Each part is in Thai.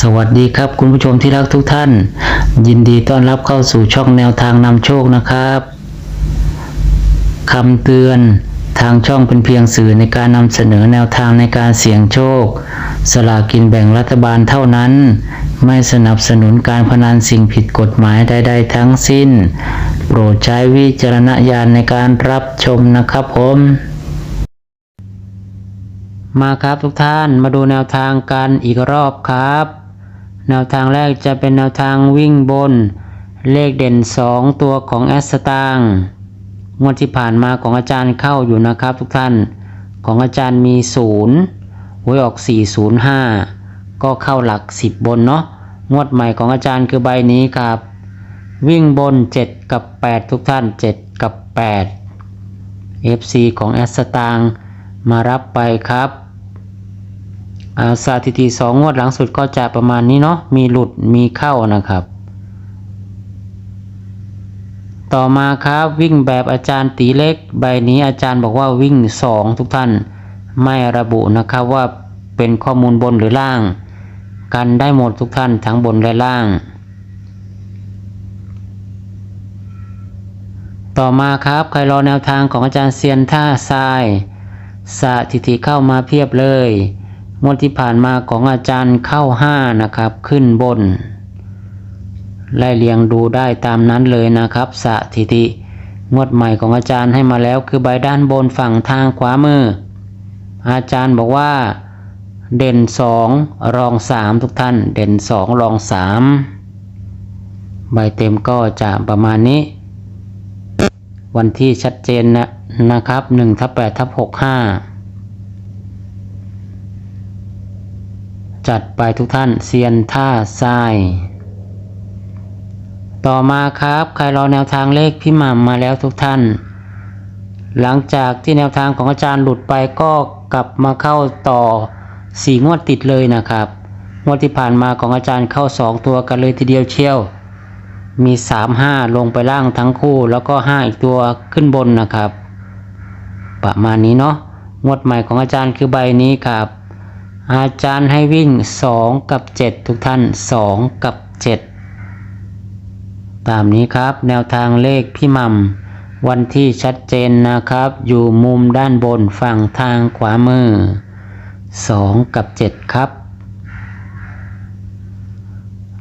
สวัสดีครับคุณผู้ชมที่รักทุกท่าน ยินดีต้อนรับเข้าสู่ช่องแนวทางนำโชคนะครับคำเตือนทางช่องเป็นเพียงสื่อในการนำเสนอแนวทางในการเสี่ยงโชค สลากินแบ่งรัฐบาลเท่านั้น ไม่สนับสนุนการพนันสิ่งผิดกฎหมายใดๆทั้งสิ้น โปรดใช้วิจารณญาณในการรับชมนะครับผมมาครับทุกท่านมาดูแนวทางกันอีกรอบครับ แนวทางแรกจะเป็นแนวทางวิ่งบน เลขเด่น 2 ตัวของแอสตางงวดที่ผ่านมาของอาจารย์เข้าอยู่นะครับทุกท่านของอาจารย์มี 0 หวยออก 405 ก็เข้าหลัก 10 บนเนาะงวดใหม่ของอาจารย์คือใบนี้ครับ วิ่งบน 7 กับ 8 ทุกท่าน 7 กับ 8 FC ของแอสตางมารับไปครับ สถิติสองงวดหลังสุดก็จะประมาณนี้เนาะมีหลุดมีเข้านะครับ ต่อมาครับวิ่งแบบอาจารย์ตีเล็ก ใบนี้อาจารย์บอกว่าวิ่งสองทุกท่านไม่ระบุนะครับว่าเป็นข้อมูลบนหรือล่าง กันได้หมดทุกท่านทั้งบนและล่าง ต่อมาครับใครรอแนวทางของอาจารย์เซียนท่าทรายสถิติเข้ามาเพียบเลย งวดที่ผ่านมาของอาจารย์เข้าห้านะครับ ขึ้นบน ไล่เรียงดูได้ตามนั้นเลยนะครับ สถิติ งวดใหม่ของอาจารย์ให้มาแล้วคือใบด้านบนฝั่งทางขวามือ อาจารย์บอกว่า เด่นสองรองสามทุกท่าน เด่นสองรองสามใบเต็มก็จะประมาณนี้ วันที่ชัดเจนนะนะครับ1ทับ8ทับ65 จัดไปทุกท่านเซียนท่าทราย ต่อมาครับใครรอแนวทางเลขพี่หม่ำมาแล้วทุกท่าน หลังจากที่แนวทางของอาจารย์หลุดไปก็กลับมาเข้าต่อสี่งวดติดเลยนะครับงวดที่ผ่านมาของอาจารย์เข้าสองตัวกันเลยทีเดียวเชี่ยว มีสามห้าลงไปล่างทั้งคู่ แล้วก็ห้าอีกตัวขึ้นบนนะครับ ประมาณนี้เนาะงวดใหม่ของอาจารย์คือใบนี้ครับ อาจารย์ให้วิ่ง 2 กับ 7 ทุกท่าน 2 กับ 7 ตามนี้ครับ แนวทางเลขพี่มัมวันที่ชัดเจนนะครับ อยู่มุมด้านบนฝั่งทางขวามือ 2 กับ 7 ครับ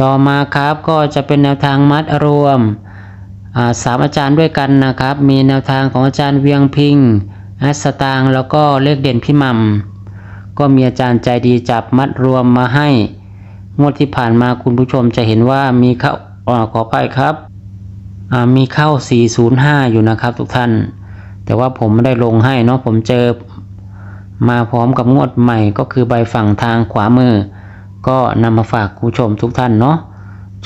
ต่อมาครับก็จะเป็นแนวทางมัดรวมสามอาจารย์ด้วยกันนะครับ มีแนวทางของอาจารย์เวียงพิงอัสตางแล้วก็เลขเด่นพี่มัม ก็มีอาจารย์ใจดีจับมัดรวมมาให้ งวดที่ผ่านมาคุณผู้ชมจะเห็นว่ามีเข้าอ่าขอไปครับ มีเข้า 405 อยู่นะครับทุกท่าน แต่ว่าผมไม่ได้ลงให้เนาะผมเจอมาพร้อมกับงวดใหม่ก็คือใบฝั่งทางขวามือ ก็นำมาฝากคุณผู้ชมทุกท่านเนาะ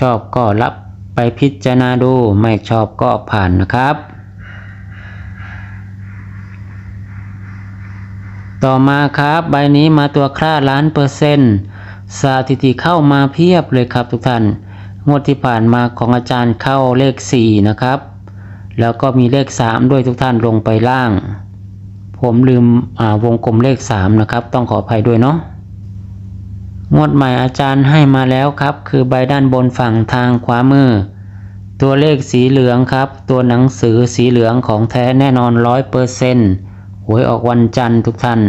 ชอบก็รับไปพิจารณาดูไม่ชอบก็ผ่านนะครับ ต่อมาครับใบนี้มาตัวคร่าล้านเปอร์เซ็นต์สถิติเข้ามาเพียบเลยครับทุกท่าน งวดที่ผ่านมาของอาจารย์เข้าเลข 4 นะครับ แล้วก็มีเลข 3 ด้วยทุกท่านลงไปล่าง ผมลืมวงกลมเลข 3 นะครับ ต้องขออภัยด้วยเนาะงวดใหม่อาจารย์ให้มาแล้วครับ คือใบด้านบนฝั่งทางขวามือ ตัวเลขสีเหลืองครับ ตัวหนังสือสีเหลืองของแท้แน่นอนร้อยเปอร์เซ็นต์ หวยออกวันจันทร์ทุกท่าน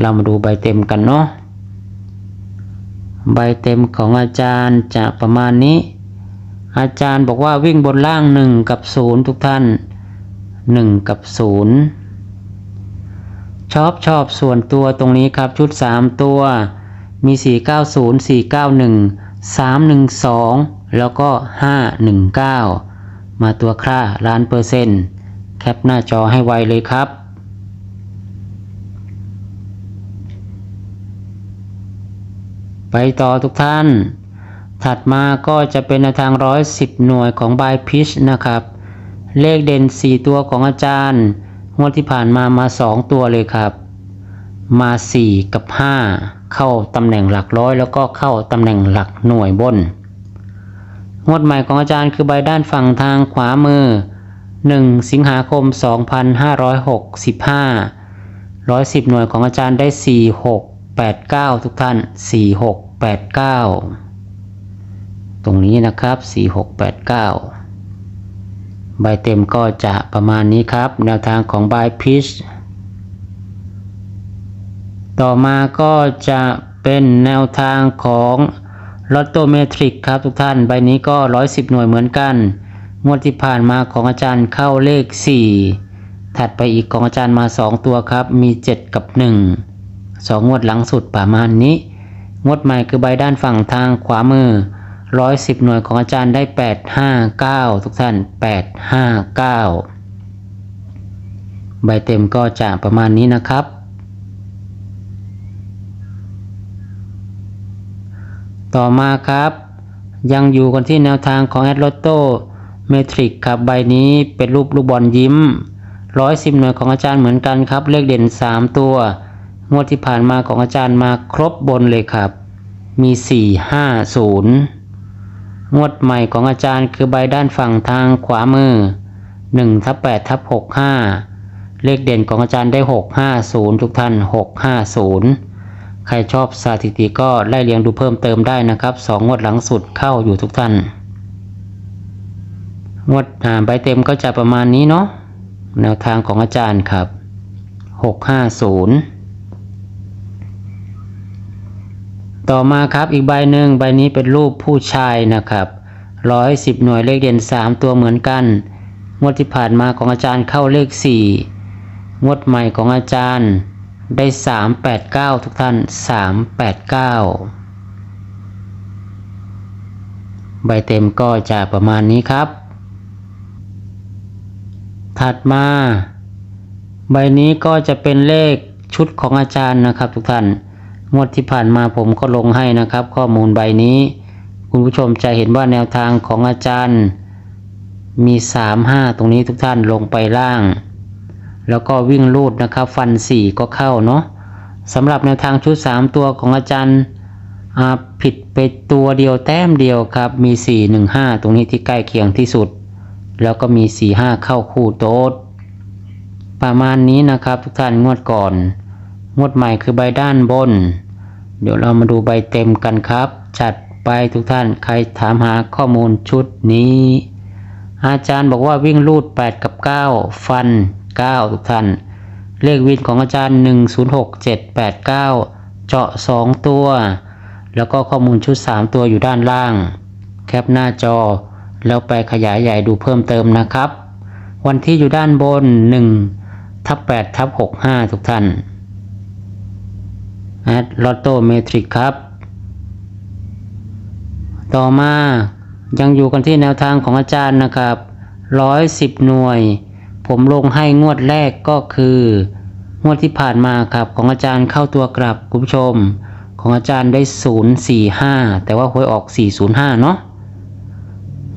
เรามาดูใบเต็มกันเนาะใบเต็มของอาจารย์จะประมาณนี้ อาจารย์บอกว่าวิ่งบนล่างหนึ่งกับศูนย์ทุกท่านหนึ่งกับศูนย์ชอบชอบส่วนตัวตรงนี้ครับชุดสามตัวมี 490 491 312 แล้วก็ 519 มาตัวค่าล้านเปอร์เซ็นต์ แคปหน้าจอให้ไวเลยครับ ไปต่อทุกท่าน ถัดมาก็จะเป็นทางร้อยสิบหน่วยของบายพิชนะครับ เลขเด่น 4 ตัวของอาจารย์ งวดที่ผ่านมามา 2 ตัวเลยครับ มา 4 กับ 5 เข้าตำแหน่งหลักร้อย แล้วก็เข้าตำแหน่งหลักหน่วยบน งวดใหม่ของอาจารย์คือใบด้านฝั่งทางขวามือ 1 สิงหาคม 2565 110 หน่วยของอาจารย์ได้ 46 89 ทุกท่าน 46ตรงนี้นะครับ 4689 ใบเต็มก็จะประมาณนี้ครับ แนวทางของ Buy Pitch ต่อมาก็จะเป็นแนวทางของลอตโตเมทริกครับทุกท่าน ใบนี้ก็ 110 หน่วยเหมือนกัน งวดที่ผ่านมาของอาจารย์เข้าเลข 4 ถัดไปอีกของอาจารย์มา 2 ตัวครับ มี 7 กับ 1 2งวดหลังสุดประมาณนี้ งวดใหม่คือใบด้านฝั่งทางขวามือ110หน่วยของอาจารย์ได้859ทุกท่าน859ใบเต็มก็จะประมาณนี้นะครับ ต่อมาครับ ยังอยู่กันที่แนวทางของแอดลอตโตเมทริกครับใบนี้เป็นรูปลูกบอลยิ้ม110หน่วยของอาจารย์เหมือนกันครับ เลขเด่น3ตัว งวดที่ผ่านมาของอาจารย์มาครบบนเลยครับ มี 4 5 0 งวดใหม่ของอาจารย์คือใบด้านฝั่งทางขวามือ1ทับ8ทับ65 เลขเด่นของอาจารย์ได้ 650 ทุกท่าน 650 ใครชอบสถิติก็ไล่เรียงดูเพิ่มเติมได้นะครับสองงวดหลังสุดเข้าอยู่ทุกท่าน งวดใบเต็มก็จะประมาณนี้เนาะแนวทางของอาจารย์ครับ 650 ต่อมาครับอีกใบหนึ่งใบนี้เป็นรูปผู้ชายนะครับ110หน่วยเลขเด่น3ตัวเหมือนกัน งวดที่ผ่านมาของอาจารย์เข้าเลข4งวดใหม่ของอาจารย์ได้389ทุกท่าน389ใบเต็มก็จะประมาณนี้ครับ ถัดมา ใบนี้ก็จะเป็นเลขชุดของอาจารย์นะครับทุกท่าน งวดที่ผ่านมาผมก็ลงให้นะครับ ข้อมูลใบนี้ คุณผู้ชมจะเห็นว่าแนวทางของอาจารย์ มี 3 5 ตรงนี้ทุกท่านลงไปล่าง แล้วก็วิ่งลูดนะครับ ฟัน 4 ก็เข้าเนาะสำหรับแนวทางชุด 3 ตัวของอาจารย์ผิดไปตัวเดียวแต้มเดียวครับ มี 4 1 5 ตรงนี้ที่ใกล้เคียงที่สุด แล้วก็มี 4 5 เข้าคู่โต๊ดประมาณนี้นะครับทุกท่านงวดก่อน งวดใหม่คือใบด้านบน เดี๋ยวเรามาดูใบเต็มกันครับ จัดไปทุกท่านใครถามหาข้อมูลชุดนี้ อาจารย์บอกว่าวิ่งลูด 8 กับ 9 ฟัน 9 ทุกท่าน เลขวินของอาจารย์ 106789 เจาะ 2 ตัว แล้วก็ข้อมูลชุด 3 ตัวอยู่ด้านล่าง แคปหน้าจอ แล้วไปขยายใหญ่ดูเพิ่มเติมนะครับ วันที่อยู่ด้านบน 1ทับ8ทับ65 ทุกท่าน แอดลอตโตเมทริกครับ ต่อมายังอยู่กันที่แนวทางของอาจารย์นะครับ110หน่วย ผมลงให้งวดแรกก็คือ งวดที่ผ่านมาครับของอาจารย์เข้าตัวกลับคุณผู้ชม ของอาจารย์ได้ 045 แต่ว่าหวยออก 405 เนาะ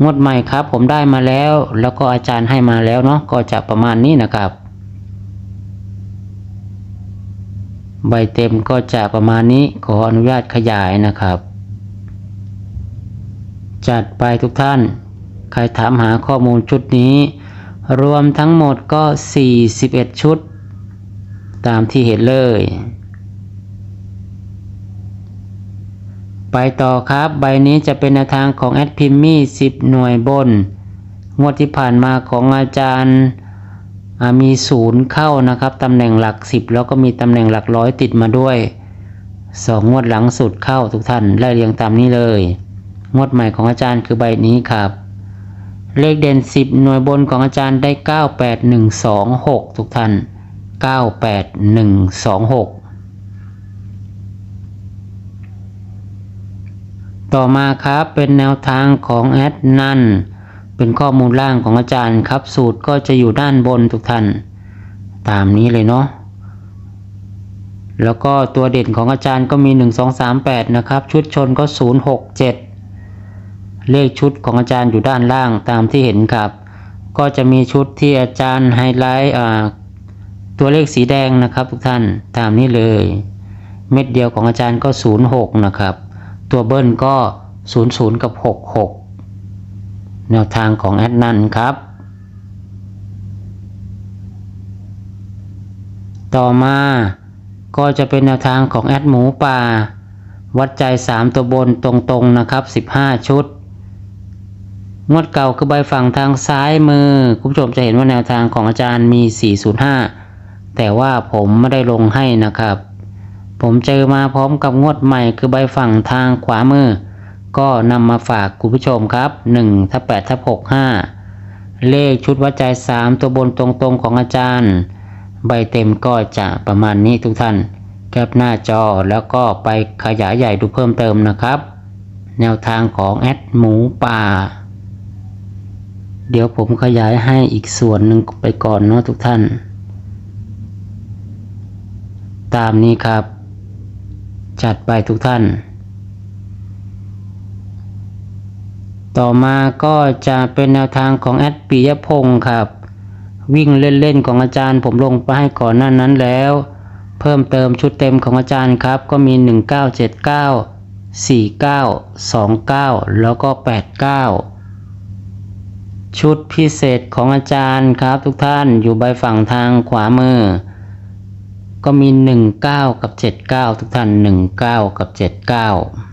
งวดใหม่ครับผมได้มาแล้ว แล้วก็อาจารย์ให้มาแล้วเนาะก็จะประมาณนี้นะครับ ใบเต็มก็จะประมาณนี้ขออนุญาตขยายนะครับ จัดไปทุกท่าน ใครถามหาข้อมูลชุดนี้ รวมทั้งหมดก็ 41 ชุด ตามที่เห็นเลย ไปต่อครับ ใบนี้จะเป็นแนวทางของแอดพิมมี่10 หน่วยบน งวดที่ผ่านมาของอาจารย์ มีศูนย์เข้านะครับตำแหน่งหลัก 10 แล้วก็มีตำแหน่งหลักร้อยติดมาด้วยสองงวดหลังสุดเข้าทุกท่านไล่เรียงตามนี้เลย งวดใหม่ของอาจารย์คือใบนี้ครับ เลขเด่น 10 หน่วยบนของอาจารย์ได้ 98126 ทุกท่าน 98126ต่อมาครับเป็นแนวทางของแอดนัน เป็นข้อมูลล่างของอาจารย์ครับ สูตรก็จะอยู่ด้านบนทุกท่าน ตามนี้เลยเนาะแล้วก็ตัวเด่นของอาจารย์ก็มี 1 2 3 8 นะครับ ชุดชนก็ 0 6 7 เลขชุดของอาจารย์อยู่ด้านล่างตามที่เห็นครับ ก็จะมีชุดที่อาจารย์ไฮไลท์ตัวเลขสีแดงนะครับทุกท่านตามนี้เลย เม็ดเดียวของอาจารย์ก็ 0 6 นะครับ ตัวเบิ้ลก็ 0 0 กับ 6 6 แนวทางของแอดนันครับ ต่อมาก็จะเป็นแนวทางของแอดหมูป่า วัดใจ 3 ตัวบนตรงๆนะครับ 15 ชุด งวดเก่าคือใบฝั่งทางซ้ายมือ คุณผู้ชมจะเห็นว่าแนวทางของอาจารย์มี 405 แต่ว่าผมไม่ได้ลงให้นะครับ ผมเจอมาพร้อมกับงวดใหม่คือใบฝั่งทางขวามือ ก็นำมาฝากคุณผู้ชมครับ1ทับ8ทับ65 เลขชุดวัดใจ 3 ตัวบนตรงๆของอาจารย์ ใบเต็มก็จะประมาณนี้ทุกท่าน แคปหน้าจอแล้วก็ไปขยายใหญ่ดูเพิ่มเติมนะครับ แนวทางของแอดหมูป่า เดี๋ยวผมขยายให้อีกส่วนหนึ่งไปก่อนเนาะทุกท่าน ตามนี้ครับ จัดไปทุกท่าน ต่อมาก็จะเป็นแนวทางของแอดปิยพงศ์ครับ วิ่งเล่นๆของอาจารย์ผมลงไปให้ก่อนหน้านั้นแล้ว เพิ่มเติมชุดเต็มของอาจารย์ครับ ก็มี 1979 49 29 แล้วก็ 89 ชุดพิเศษของอาจารย์ครับทุกท่านอยู่ใบฝั่งทางขวามือ ก็มี 19 กับ 79 ทุกท่าน 19 กับ 79